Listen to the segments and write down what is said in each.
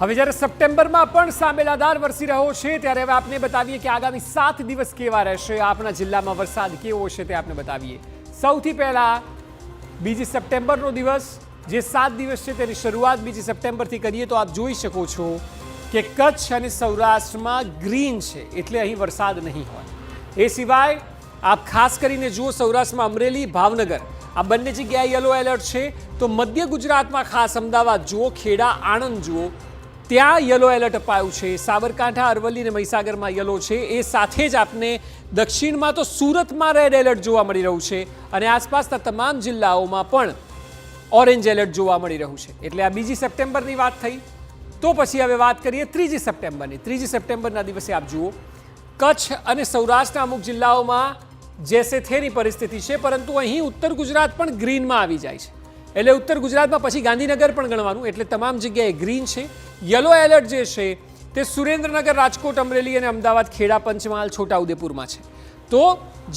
હવે જ્યારે સપ્ટેમ્બરમાં પણ સામેલાદાર વરસી રહ્યો છે, ત્યારે હવે આપને બતાવીએ કે આગામી સાત દિવસ કેવા રહેશે આપણા જિલ્લામાં વરસાદ કેવો છે તે આપને બતાવીએ. સૌથી પહેલા, બીજી સપ્ટેમ્બરનો દિવસ, જે સાત દિવસ છે તેની શરૂઆત બીજી સપ્ટેમ્બરથી કરીએ તો આપ જોઈ શકો છો કે કચ્છ અને સૌરાષ્ટ્રમાં ગ્રીન છે, એટલે અહીં વરસાદ નહીં હોય. એ સિવાય, આપ ખાસ કરીને જુઓ સૌરાષ્ટ્રમાં અમરેલી, ભાવનગર, આ બંને જગ્યાએ યલો એલર્ટ છે. તો મધ્ય ગુજરાતમાં ખાસ અમદાવાદ જુઓ, ખેડા, આણંદ જુઓ ત્યાં યલો એલર્ટ અપાયું છે. સાબરકાંઠા અરવલ્લી અને મહીસાગરમાં યલો છે. એ સાથે જ આપને દક્ષિણમાં તો સુરતમાં રેડ એલર્ટ જોવા મળી રહ્યું છે અને આસપાસના તમામ જિલ્લાઓમાં પણ ઓરેન્જ એલર્ટ જોવા મળી રહ્યું છે. એટલે આ બીજી સપ્ટેમ્બરની વાત થઈ. તો પછી હવે વાત કરીએ ત્રીજી સપ્ટેમ્બરની. ત્રીજી સપ્ટેમ્બરના દિવસે આપ જુઓ. કચ્છ અને સૌરાષ્ટ્રના અમુક જિલ્લાઓમાં જેસે થેની પરિસ્થિતિ છે, પરંતુ અહીં ઉત્તર ગુજરાત પણ ગ્રીનમાં આવી જાય છે. એટલે ઉત્તર ગુજરાતમાં પછી ગાંધીનગર પણ ગણવાનું, એટલે તમામ જગ્યાએ ગ્રીન છે. યલો એલર્ટ જે છે, તે સુરેન્દ્રનગર, રાજકોટ, અમરેલી અને અમદાવાદ ખેડા, પંચમહાલ, છોટાઉદેપુરમાં છે. તો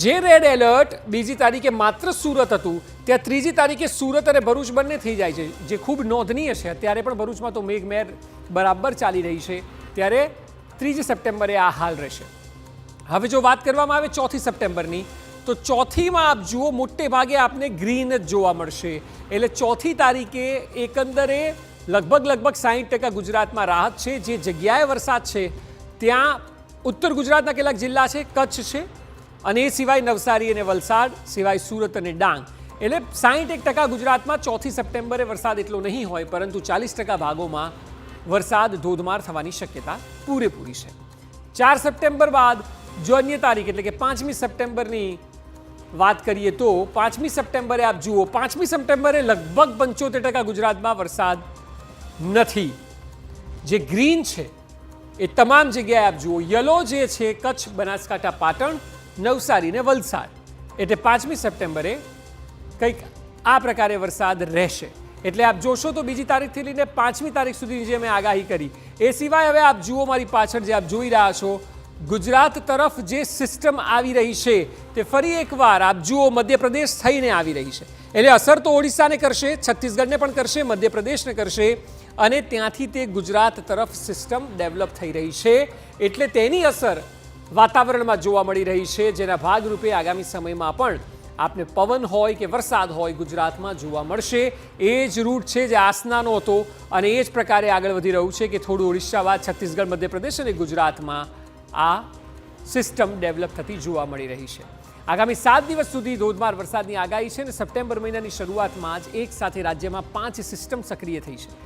જે રેડ એલર્ટ બીજી તારીખે માત્ર સુરત હતું, ત્યાં ત્રીજી તારીખે સુરત અને ભરૂચ બંને થઈ જાય છે, જે ખૂબ નોંધનીય છે. અત્યારે પણ ભરૂચમાં તો મેઘમેર બરાબર ચાલી રહી છે, ત્યારે ત્રીજી સપ્ટેમ્બરે આ હાલ રહેશે. હવે જો વાત કરવામાં આવે ચોથી સપ્ટેમ્બરની તો ચોથીમાં આપ જુઓ, મોટે ભાગે આપને ગ્રીન જ જોવા મળશે. એટલે ચોથી તારીખે એકંદરે લગભગ લગભગ સાહીઠ ટકા ગુજરાતમાં રાહત છે. જે જગ્યાએ વરસાદ છે, ત્યાં ઉત્તર ગુજરાતના કેટલાક જિલ્લા છે, કચ્છ છે. અને એ સિવાય નવસારી અને વલસાડ, સિવાય સુરત અને ડાંગ. એટલે સાહીઠ એક ટકા ગુજરાતમાં ચોથી સપ્ટેમ્બરે વરસાદ એટલો નહીં હોય, પરંતુ ચાલીસ ટકા ભાગોમાં વરસાદ ધોધમાર થવાની શક્યતા પૂરેપૂરી છે. ચાર સપ્ટેમ્બર બાદ, જો અન્ય તારીખ એટલે કે પાંચમી સપ્ટેમ્બરની વાત કરીએ તો પાંચમી સપ્ટેમ્બરે આપ જુઓ, પાંચમી સપ્ટેમ્બરે લગભગ પંચોતેર ટકા ગુજરાતમાં વરસાદ નથી. જે ગ્રીન છે, એ તમામ જગ્યાએ આપ જુઓ, યલો જે છે, કચ્છ, બનાસકાંઠા, પાટણ, નવસારી ને વલસાડ. એટલે પાંચમી સપ્ટેમ્બરે કંઈક આ પ્રકારે વરસાદ રહેશે. એટલે આપ જોશો તો બીજી તારીખથી લઈને પાંચમી તારીખ સુધીની જે મેં આગાહી કરી, એ સિવાય હવે આપ જુઓ મારી પાછળ જે આપ જોઈ રહ્યા છો ગુજરાત તરફ જે સિસ્ટમ આવી રહી છે તે ફરી એકવાર આપ જુઓ, મધ્યપ્રદેશ થઈને આવી રહી છે. એટલે અસર તો ઓડિશાને કરશે, છત્તીસગઢને પણ કરશે, મધ્યપ્રદેશને કરશે અને ત્યાંથી તે ગુજરાત તરફ સિસ્ટમ ડેવલપ થઈ રહી છે. એટલે તેની અસર વાતાવરણમાં જોવા મળી રહી છે. જેના ભાગરૂપે આગામી સમયમાં પણ આપને પવન હોય કે વરસાદ હોય ગુજરાતમાં જોવા મળશે. એ જ રૂટ છે જે આસનાનો હતો અને એ જ પ્રકારે આગળ વધી રહ્યું છે કે થોડું ઓડિશા બાદ છત્તીસગઢ, મધ્યપ્રદેશ અને ગુજરાતમાં આ સિસ્ટમ ડેવલપ થતી જોવા મળી રહી છે. આગામી સાત દિવસ સુધી ધોધમાર વરસાદની આગાહી છે અને સપ્ટેમ્બર મહિનાની શરૂઆતમાં જ એક સાથે રાજ્યમાં પાંચ સિસ્ટમ સક્રિય થઈ છે.